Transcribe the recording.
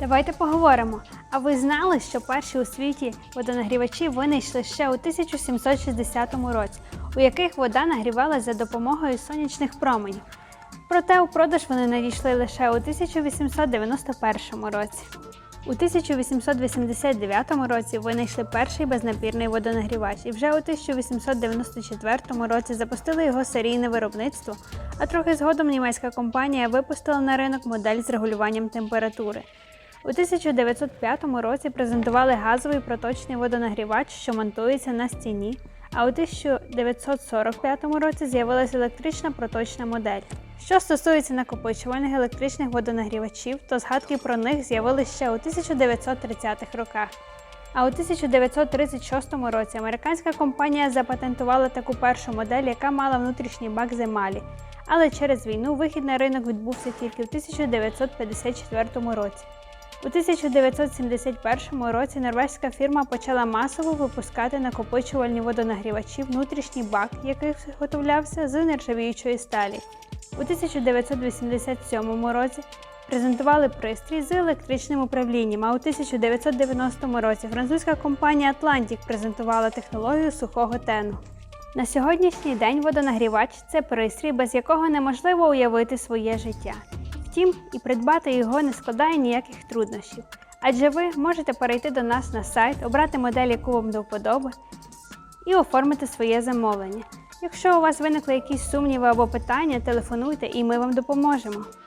Давайте поговоримо. А ви знали, що перші у світі водонагрівачі винайшли ще у 1760 році, у яких вода нагрівалася за допомогою сонячних променів. Проте у продаж вони надійшли лише у 1891 році. У 1889 році винайшли перший безнапірний водонагрівач і вже у 1894 році запустили його серійне виробництво, а трохи згодом німецька компанія випустила на ринок модель з регулюванням температури. У 1905 році презентували газовий проточний водонагрівач, що монтується на стіні. А у 1945 році з'явилася електрична проточна модель. Що стосується накопичувальних електричних водонагрівачів, то згадки про них з'явилися ще у 1930-х роках. А у 1936 році американська компанія запатентувала таку першу модель, яка мала внутрішній бак з емалі. Але через війну вихід на ринок відбувся тільки в 1954 році. У 1971 році норвезька фірма почала масово випускати накопичувальні водонагрівачі, внутрішній бак, який виготовлявся з нержавіючої сталі. У 1987 році презентували пристрій з електричним управлінням, а у 1990 році французька компанія Atlantic презентувала технологію сухого тену. На сьогоднішній день водонагрівач це пристрій, без якого неможливо уявити своє життя. Втім, і придбати його не складає ніяких труднощів, адже ви можете перейти до нас на сайт, обрати модель, яку вам до вподоби, і оформити своє замовлення. Якщо у вас виникли якісь сумніви або питання, телефонуйте і ми вам допоможемо.